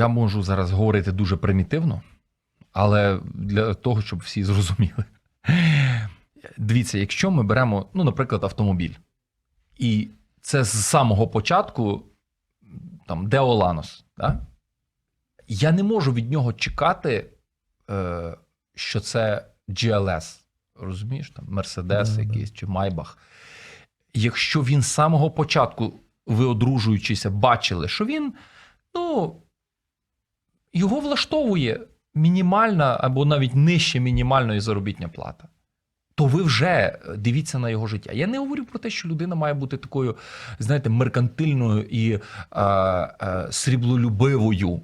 Я можу зараз говорити дуже примітивно, але для того, щоб всі зрозуміли. Дивіться, якщо ми беремо, ну, наприклад, автомобіль, і це з самого початку там Деоланос, да? я не можу від нього чекати, е, що це GLS, розумієш, там Мерседес Да-да. якийсь чи Майбах. Якщо він з самого початку, ви одружуючися, бачили, що він, ну, його влаштовує мінімальна або навіть нижче мінімальної заробітня плата. То ви вже дивіться на його життя. Я не говорю про те, що людина має бути такою, знаєте, меркантильною і е, е, сріблолюбивою.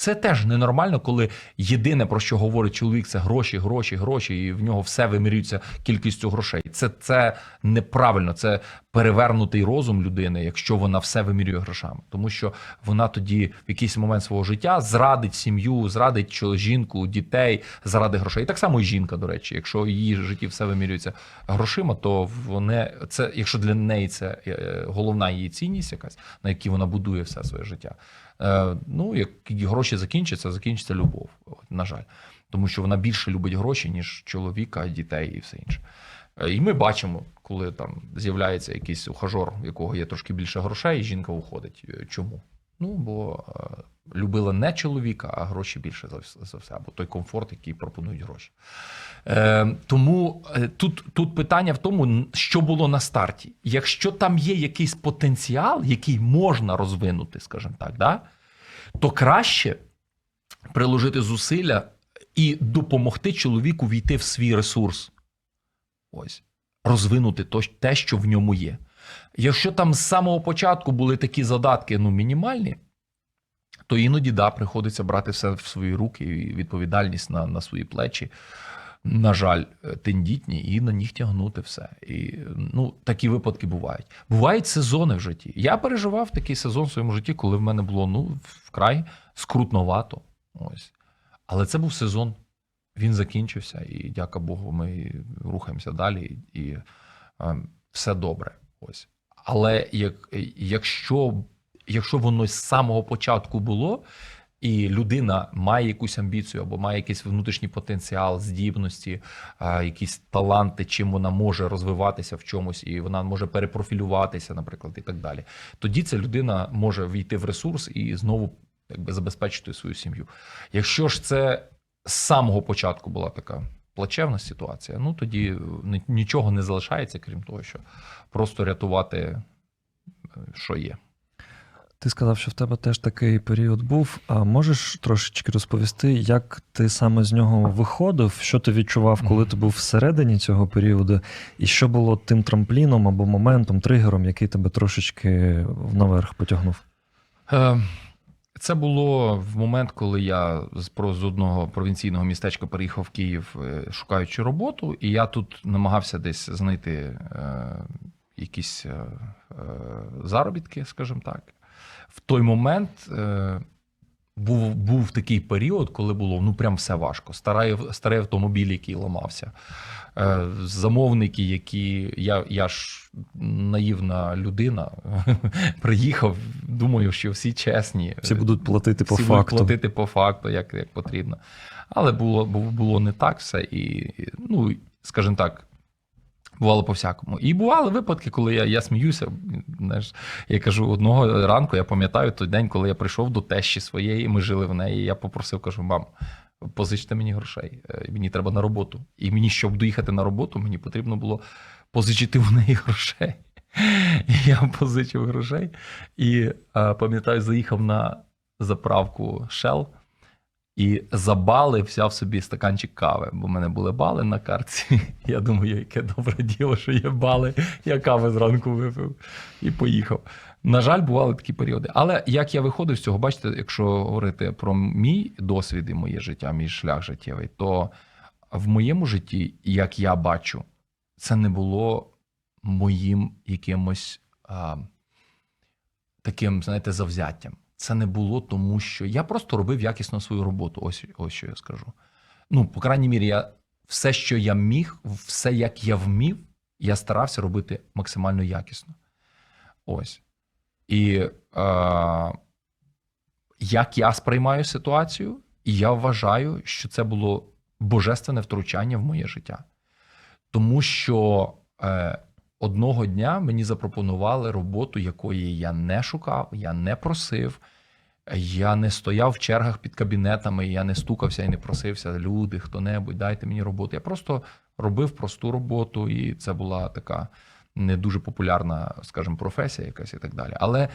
Це теж ненормально, коли єдине про що говорить чоловік, це гроші, гроші, гроші, і в нього все вимірюється кількістю грошей. Це, це неправильно, це перевернутий розум людини, якщо вона все вимірює грошами, тому що вона тоді в якийсь момент свого життя зрадить сім'ю, зрадить чо- жінку, дітей заради грошей. І так само і жінка, до речі, якщо її житті все вимірюється грошима, то вони це, якщо для неї це е, головна її цінність, якась на якій вона будує все своє життя. Е, ну, як гроші закінчаться, закінчиться любов. От, на жаль, тому що вона більше любить гроші, ніж чоловіка, дітей і все інше. Е, І ми бачимо, коли там з'являється якийсь ухажор, у якого є трошки більше грошей, і жінка уходить. Е, Чому? Ну, бо е, любила не чоловіка, а гроші більше за, все, або той комфорт, який пропонують гроші. Е, тому е, тут, тут питання в тому, що було на старті. Якщо там є якийсь потенціал, який можна розвинути, скажімо так, да, то краще приложити зусилля і допомогти чоловіку війти в свій ресурс. Ось. Розвинути те, що в ньому є. Якщо там з самого початку були такі задатки ну, мінімальні, то іноді да, приходиться брати все в свої руки і відповідальність на, на свої плечі. На жаль, тендітні, і на них тягнути все. І ну, такі випадки бувають. Бувають сезони в житті. Я переживав такий сезон в своєму житті, коли в мене було ну, вкрай скрутновато. Ось. Але це був сезон. Він закінчився, і дяка Богу, ми рухаємося далі, і е, все добре. Ось. Але як, якщо, якщо воно з самого початку було, і людина має якусь амбіцію або має якийсь внутрішній потенціал, здібності, якісь таланти, чим вона може розвиватися в чомусь, і вона може перепрофілюватися, наприклад, і так далі. Тоді ця людина може війти в ресурс і знову якби забезпечити свою сім'ю. Якщо ж це з самого початку була така плачевна ситуація, ну тоді нічого не залишається, крім того, що просто рятувати, е, що є. Ти сказав, що в тебе теж такий період був. А можеш трошечки розповісти, як ти саме з нього виходив? Що ти відчував, коли ти був всередині цього періоду, і що було тим трампліном або моментом, тригером, який тебе трошечки наверх потягнув? Е, Це було в момент, коли я з одного провінційного містечка переїхав в Київ, е, шукаючи роботу, і я тут намагався десь знайти е, якісь е, заробітки, скажімо так. В той момент був, був такий період, коли було ну прям все важко. Старий, старий автомобіль, який ламався, е, замовники, які я, я ж наївна людина, приїхав, думаю, що всі чесні. Всі будуть платити по Всі будуть факту. платити по факту, як, як потрібно. Але було, було, не так все. І, ну, скажімо так, бувало по-всякому. І бували випадки, коли я, я сміюся. Знаєш, я кажу, одного ранку я пам'ятаю той день, коли я прийшов до тещі своєї, ми жили в неї. Я попросив, кажу, мам, позичте мені грошей. е, Мені треба на роботу. І мені, щоб доїхати на роботу, мені потрібно було позичити в неї грошей. І я позичив грошей. І е, пам'ятаю, заїхав на заправку Shell і за бали взяв собі стаканчик кави, бо в мене були бали на картці. Я думаю, яке добре діло, що є бали. Я кави зранку випив і поїхав. На жаль, бували такі періоди. Але як я виходив з цього, бачите, якщо говорити про мій досвід і моє життя, мій шлях життєвий, то в моєму житті, як я бачу, це не було моїм якимось а, таким, знаєте, завзяттям. Це не було тому, що я просто робив якісно свою роботу. Ось, ось що я скажу. Ну, по крайній мірі, я все, що я міг, все, як я вмів, я старався робити максимально якісно. Ось. І е, як я сприймаю ситуацію, і я вважаю, що це було божественне втручання в моє життя. Тому що е, одного дня мені запропонували роботу, якої я не шукав, я не просив. Я не стояв в чергах під кабінетами, я не стукався і не просився. Люди, хто-небудь, дайте мені роботу. Я просто робив просту роботу, і це була така не дуже популярна, скажімо, професія якась і так далі. Але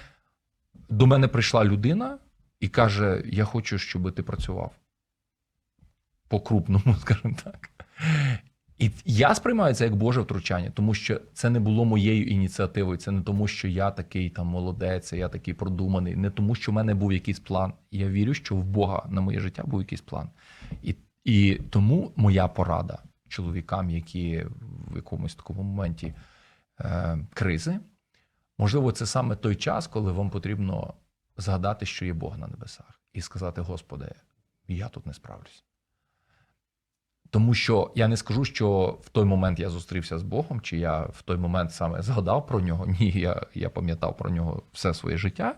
до мене прийшла людина і каже: Я хочу, щоб ти працював по-крупному, скажімо так. І я сприймаю це як Боже втручання, тому що це не було моєю ініціативою. Це не тому, що я такий там молодець, я такий продуманий, не тому, що в мене був якийсь план. Я вірю, що в Бога на моє життя був якийсь план. І, і тому моя порада чоловікам, які в якомусь такому моменті е, кризи, можливо, це саме той час, коли вам потрібно згадати, що є Бог на небесах, і сказати: Господи, я тут не справлюсь. Тому що я не скажу, що в той момент я зустрівся з Богом, чи я в той момент саме згадав про нього. Ні, я, я пам'ятав про нього все своє життя.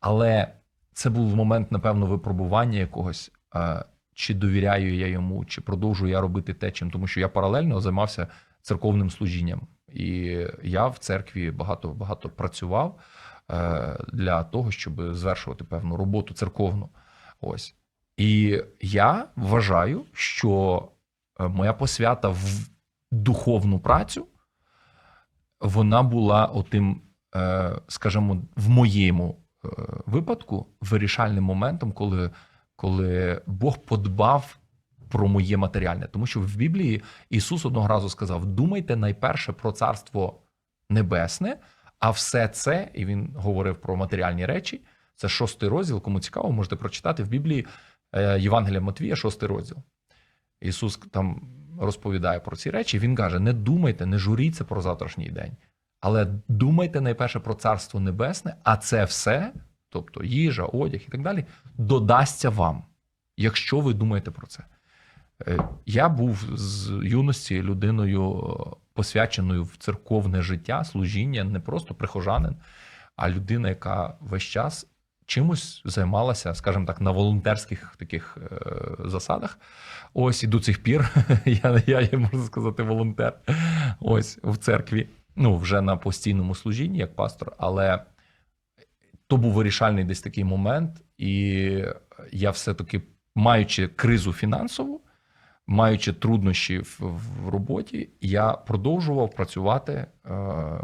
Але це був момент, напевно, випробування якогось, е, чи довіряю я йому, чи продовжую я робити те, чим, тому що я паралельно займався церковним служінням. І я в церкві багато багато працював е, для того, щоб звершувати певну роботу церковну. Ось. І я вважаю, що е, моя посвята в духовну працю вона була отим, е, скажімо, в моєму е, випадку вирішальним моментом, коли, коли Бог подбав про моє матеріальне. Тому що в Біблії Ісус одного разу сказав: думайте найперше про царство небесне, а все це, і він говорив про матеріальні речі. Це шостий розділ. Кому цікаво, можете прочитати в Біблії Євангелія Матвія, шостий розділ. Ісус там розповідає про ці речі. Він каже: не думайте, не журіться про завтрашній день, але думайте найперше про царство небесне, а це все, тобто їжа, одяг і так далі, додасться вам, якщо ви думаєте про це. Е, Я був з юності людиною е, посвяченою в церковне життя, служіння, не просто прихожанин, а людина, яка весь час чимось займалася, скажімо так, на волонтерських таких е, засадах. Ось і до цих пір я, я є, можна сказати, волонтер. Ось в церкві. Ну, вже на постійному служінні як пастор, але то був вирішальний десь такий момент, і я все-таки, маючи кризу фінансову, маючи труднощі в, в роботі, я продовжував працювати е,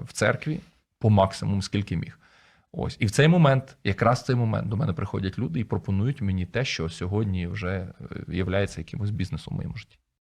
в церкві по максимуму, скільки міг. Ось і в цей момент, якраз в цей момент, до мене приходять люди і пропонують мені те, що сьогодні вже є якимось бізнесом в моєму житті.